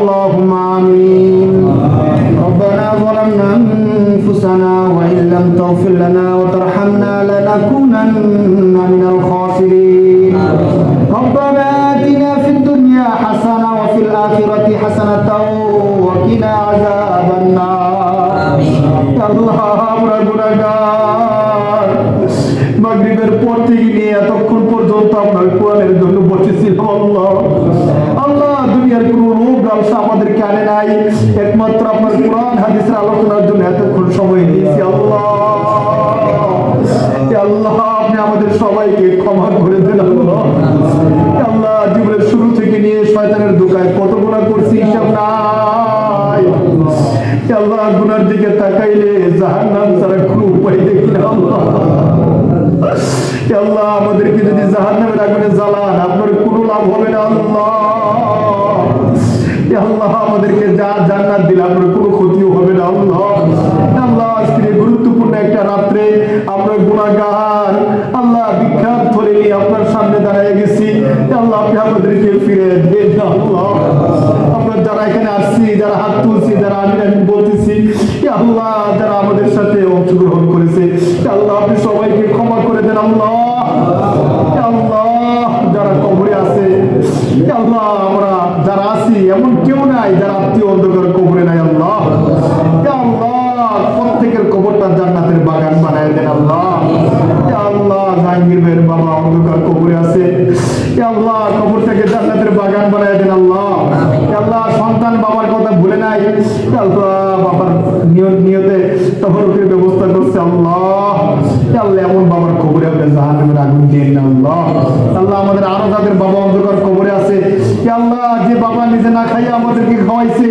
اللهم آمين ربنا ظلمنا أنفسنا وإن لم تغفر لنا وترحمنا لنكونن من الخاسرين ربنا آتنا في الدنيا حسنة وفي الآخرة حسنة وقنا عذاب النار আল্লাহ আমরা গুনাহগার মাগরিবের পর থেকে নিয়ে এতক্ষণ পর্যন্ত আপনার কোরআনের জন্য বসেছিলাম আল্লাহ আল্লাহ দুনিয়ার কোন রোগ ব্যবসা আমাদেরকে আনে নাই। একমাত্র আপনার কোরআন, হাদিসের আলোচনার জন্য এতক্ষণ সময় নিয়েছি। আল্লাহ আল্লাহ, আপনি আমাদের সবাইকে ক্ষমা করে আল্লাহ। আল্লাহ, জীবনের শুরু থেকে নিয়ে শয়তানের দোকায় কত গুণা করছি, হিসাব নাই। আল্লাহ, গুনার দিকে তাকাইলে ছাড়া কোনো উপায় দেখি না, আল্লাহ। আমাদেরকে যদি জ্বালান, আপনার কোনো লাভ হবে না, আল্লাহ। আমাদেরকে যা জান্নাত দিলে আপনার কোনো ক্ষতিও হবে না, আল্লাহ। আজকের গুরুত্বপূর্ণ একটা রাত্রে আমরা গুণাগার আল্লাহ, বিখ্যাত ধরে নিয়ে আপনার সামনে দাঁড়িয়ে গেছি। আল্লাহ, আপনি আমাদেরকে ফিরে আমরা যারা এখানে আসছি, যারা হাত তুলছি, যারা আমি আমি বলতেছি আল্লাহ, যারা আমাদের সাথে অংশগ্রহণ করেছে আল্লাহ, আপনি সবাইকে ক্ষমা করে দেন, আল্লাহ। আল্লাহ, যারা কবরে আছে আল্লাহ, আমরা যারা আছি, এমন কেউ নাই যারা আত্মীয় অন্ধকার কবরে নাই, আল্লাহ। আল্লাহ, প্রত্যেকের কবরটা জান্নাতের বাগান বানায় দেন, আল্লাহ। আল্লাহ জাহাঙ্গীর ভাইয়ের বাবা অন্ধকার কবরে আছে। আল্লাহ কবরটাকে জান্নাতের বাগান বানায় দেন, আল্লাহ। আল্লাহ, সন্তান বাবার কথা ভুলে নাই। আল্লাহ, বাবার নিয়ত নিয়তে তহরকের ব্যবস্থা করছে, আল্লাহ। এমন বাবার কবরে আপনি জাহান্নামের আগুন আল্লাহ? আল্লাহ আমাদের আরও যাদের বাবা অন্ধকার কবরে আছে এ আল্লাহ যে বাবা নিজে না আমাদেরকে খাওয়াইছে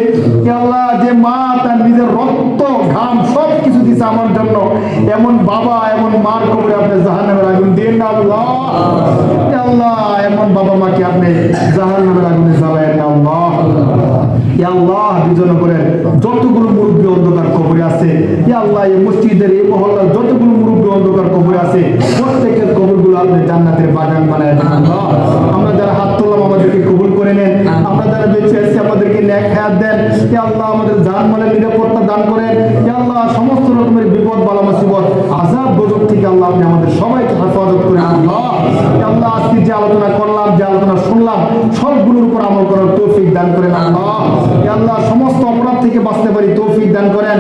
এ আল্লাহ যে মা তার নিজের রক্ত, ঘাম সব কিছু দিছে আমার জন্য, এমন বাবা, এমন মার আপনি জাহান্নামের আগুন দিয়ে না আল্লাহ? আল্লাহ, এমন বাবা মাকে আপনি জাহান্নামের আগুনে জ্বালায় না আল্লাহ? আল্লাহ বিজন যতগুলো মুরব্বী অন্ধকার কবরে আছে আল্লাহ এই মসজিদের, এই মহল্লার যতগুলো অন্ধকার কবরে আছে, প্রত্যেকের কবরগুলো আপনি জান্নাতের বাগান বানায় আমরা যারা হাত তুললাম আমাদেরকে কবুল করে নেন। আমরা যারা বেঁচে আছি, আমাদেরকে ন্যাক হায়াত দেন। এ আল্লাহ, আমাদের জান মালের নিরাপত্তা দান করেন। এ আল্লাহ, সমস্ত রকমের বিপদ, বালা মুসিবত, আজাব, গজব থেকে আল্লাহ আপনি আমাদের সবাইকে হেফাজত করে আল্লাহ আল্লাহ, আজকে যে আলোচনা করলাম, যে আলোচনা শুনলাম, সবগুলোর উপর আমল করার তৌফিক দান করেন। আল্লাহ আল্লাহ সমস্ত অপরাধ থেকে বাঁচতে পারি, তৌফিক দান করেন।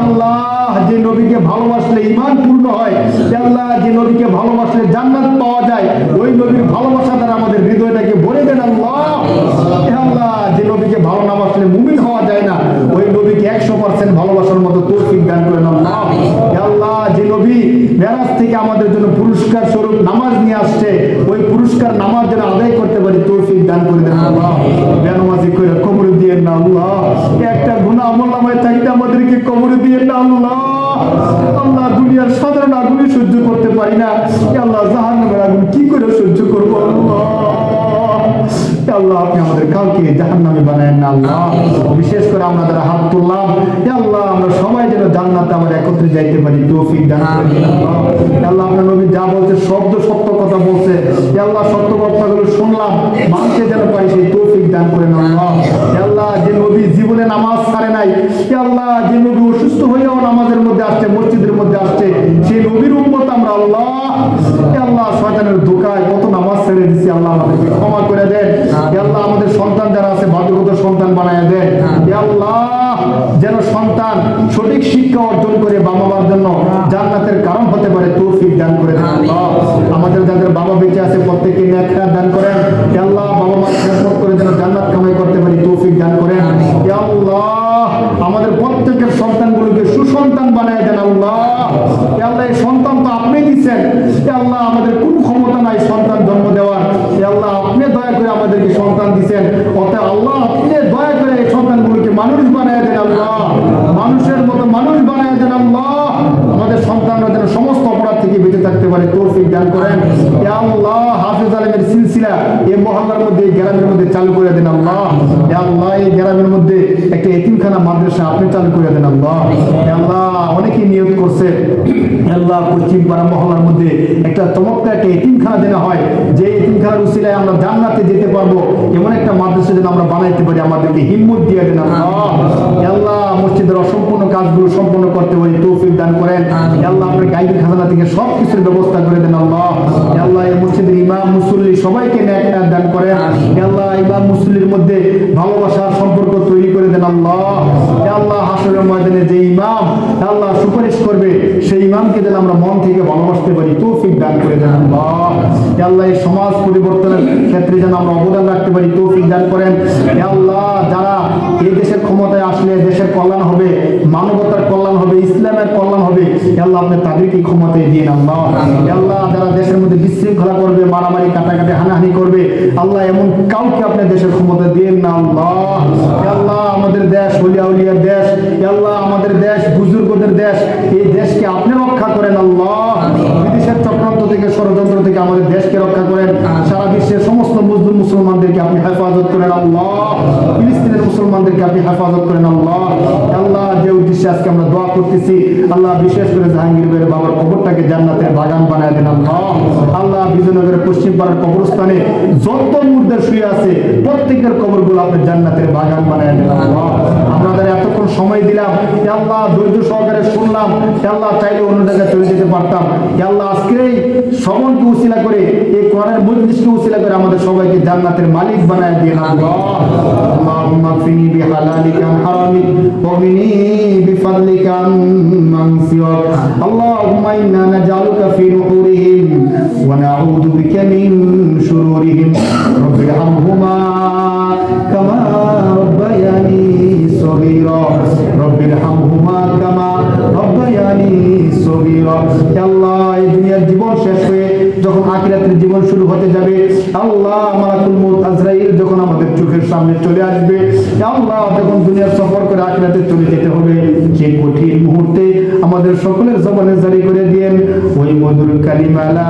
আল্লাহ, যে নবীকে ভালোবাসলে ইমান পূর্ণ হয় আল্লাহ, যে নবীকে ভালোবাসলে জান্নাত পাওয়া যায়, ওই নবীর ভালোবাসা দ্বারা আমাদের হৃদয়টাকে ভরে দেন আল্লাহ। আল্লাহ, যে নবীকে ভালো না বাসলে মুমিন হওয়া যায় না, ওই নবীকে একশো পার্সেন্ট ভালোবাসার মতো তৌফিক দান করেন আল্লাহ। আল্লাহ, যে নবী মেরাজ থেকে আমাদের জন্য পুরস্কার স্বরূপ নামাজ নিয়ে আসছে, ওই পুরস্কার নামাজ যেন আদায় করতে পারি, তৌফিক দান করে দেন আল্লাহ। পারি না আল্লাহ, জাহান্নামের আগুন কি করে সহ্য করব? আল্লাহ, আপনি আমাদের কাউকে জাহান নামে বানায়েন না, আল্লাহ। বিশেষ করে আমরা যারা হাত তুললাম আল্লাহ, আমরা সবাই যেন জান্নাতে আমরা একত্রে যাইতে পারি, তৌফিক দান করে আল্লাহ। আপনার নবী যা বলছে, শব্দ সত্য কথা বলছে। আল্লাহ, সত্য কথাগুলো শুনলাম মানতে যেন পারি সেই তৌফিক দান করেন আল্লাহ। আল্লাহ, যে নবী জীবনে নামাজ ছাড়ে নাই আল্লাহ, যে নবী অসুস্থ হয়েও নামাজের মধ্যে আসছে মসজিদের মধ্যে আসছে সেই নবীর উম্মত আমরা আল্লাহ এ আল্লাহ শয়তানের দোকায় কত নামাজ ছেড়ে দিছি আল্লাহ আমাদেরকে ক্ষমা করে দেন এ আল্লাহ আমাদের সন্তান যারা আছে ভাগ্যগত সন্তান বানায় দেন এ আল্লাহ যেন সন্তান সঠিক শিক্ষা অর্জন করে বাবা মার জন্য জান্নাতের কারণ হতে পারে তৌফিক দান করে আমাদের যাদের বাবা বেঁচে আছে প্রত্যেককে ন্যাক দান করেন। আল্লাহ বাবা মার খেদমত করে যেন জান্নাত কামাই করতে পারি তৌফিক দান করেন। আল্লাহ আমাদের প্রত্যেকের সন্তানগুলোকে সুসন্তান বানায় দেন আল্লাহ। আল্লাহ এই সন্তান তো আপনি দিচ্ছেন। আল্লাহ আমাদের কোনো ক্ষমতা নাই সন্তান জন্ম দেওয়ার। আল্লাহ আপনি দয়া করে আমাদেরকে সন্তান দিচ্ছেন। অতএব আল্লাহ আপনি দয়া করে এই সন্তানগুলোকে মানুষ বানায় দেন আল্লাহ মানুষের মতো মানুষ বানায় দেন আল্লাহ আমাদের সন্তানরা যেন সমস্ত অপরাধ থেকে বেঁচে থাকতে পারে, তৌফিক দান করেন। আল্লাহ, হাফিজ আলমের সিলসিলা এই মহল্লার মধ্যে, এই গ্রামের মধ্যে চালু করে দেন আল্লাহ। আল্লাহ, এই গ্রামের মধ্যে একটা এতিমখানা মাদ্রাসা আপনি চালু করে দেন আল্লাহ। আল্লাহ অনেকে নিয়োগ করছে। আল্লাহ পশ্চিম পাড়া মহল্লার মধ্যে একটা চমৎকার একটা এতিমখানা দেওয়া হয়। যে এতিমখানার উসিলায় আমরা জান্নাতে যেতে পারব, এমন একটা মাদ্রাসা যেন আমরা বানাইতে পারি, আমাদেরকে হিম্মত দিয়ে দেন আল্লাহ। আল্লাহ, মসজিদের অসম্পূর্ণ কাজগুলো সম্পূর্ণ করতে পারি তৌফিক দান করেন। আল্লাহ আপনার গাইবের খাজানা থেকে সব কিছুর ব্যবস্থা করে দেন আল্লাহ। আল্লাহ এই মসজিদের ইমাম মুসল্লি সবাইকে ন্যাক ন্যাক দান করেন। আল্লাহ ইমাম মুসল্লির মধ্যে ভালোবাসার সম্পর্ক তৈরি করে দেন আল্লাহ। আল্লাহ হাসরের ময়দানে যে ইমাম আল্লাহ সুপারিশ করবে সেই ইমামকে যেন আমরা মন থেকে ভালোবাসতে পারি। তৌফিক দান করে দেন আল্লাহ। আল্লাহ এই সমাজ পরিবর্তনের ক্ষেত্রে যেন আমরা অবদান রাখতে পারি। তৌফিক দান করেন হে আল্লাহ যারা এই দেশের ক্ষমতায় আসলে দেশের কল্যাণ হবে মানবতার কল্যাণ হবে ইসলামের কল্যাণ হবে হে আল্লাহ আপনি দিয়ে আল্লাহ আল্লাহ। যারা দেশের মধ্যে বিশৃঙ্খলা করবে মারামারি কাটাকাটি হানাহানি করবে আল্লাহ এমন কাউকে আপনি দেশের ক্ষমতা দিয়ে না আল্লাহ। আল্লাহ আমাদের দেশ হলিয়া উলিয়ার দেশ আল্লাহ আমাদের দেশ বুজুর্গদের দেশ এই দেশকে আপনি রক্ষা করেন আল্লাহ। বিদেশের চক্রান্ত থেকে ষড়যন্ত্র থেকে আমাদের দেশকে রক্ষা করেন। সারা বিশ্বের সমস্ত মুসলিম মুসলমানদেরকে আপনি হেফাজত করেন আল্লাহ। ফিলিস্তিনের মুসলমানদেরকে আপনি হেফাজত করেন আল্লাহ। আল্লাহ উদ্দেশ্যে আজকে আমরা দোয়া করতেছি। আল্লাহ বিশেষ করে জাহাঙ্গীর ভাইয়ের বাবার কবরটাকে জান্নাতের বাগান বানায় দেন আল্লাহ। বিজয়নগরের পশ্চিম পাড়ার কবরস্থানে যত মুর্দার শুয়ে আছে, প্রত্যেকের কবরগুলো আপনি জান্নাতের বাগান বানায় দেন আপনাদের এতক্ষণ সময় দিলাম। আল্লাহ, ধৈর্য সহকারে শুনলাম। আল্লাহ, চাইলে অন্য জায়গায় চলে যেতে পারতাম। আল্লাহ আজকে এই শ্রবণকে উসিলা করে এই কোরআনের মজলিসকে উসিলা করে আমাদের সবাইকে জান্নাতের মালিক বানায় দিয়ে আল্লাহ اللهم اكفني بحلالك عن حرامك واغنني بفضلك عن من سواك اللهم انا نجعلك في نحورهم ونعوذ بك من شرورهم رب ارحمهما كما ربياني صغيرا رب ارحمهما كما ربياني জীবন শেষ হয়ে যখন আখিরাতের জীবন শুরু হতে যাবে, আল্লাহ যখন আমাদের চোখের সামনে চলে আসবে, আল্লাহ যখন দুনিয়ার সফর করে আখিরাতে চলে যেতে হবে, সেই কঠিন মুহূর্তে আমাদের সকলের জবানে জারি করে দিয়েন, ওই মধুর কালিমালা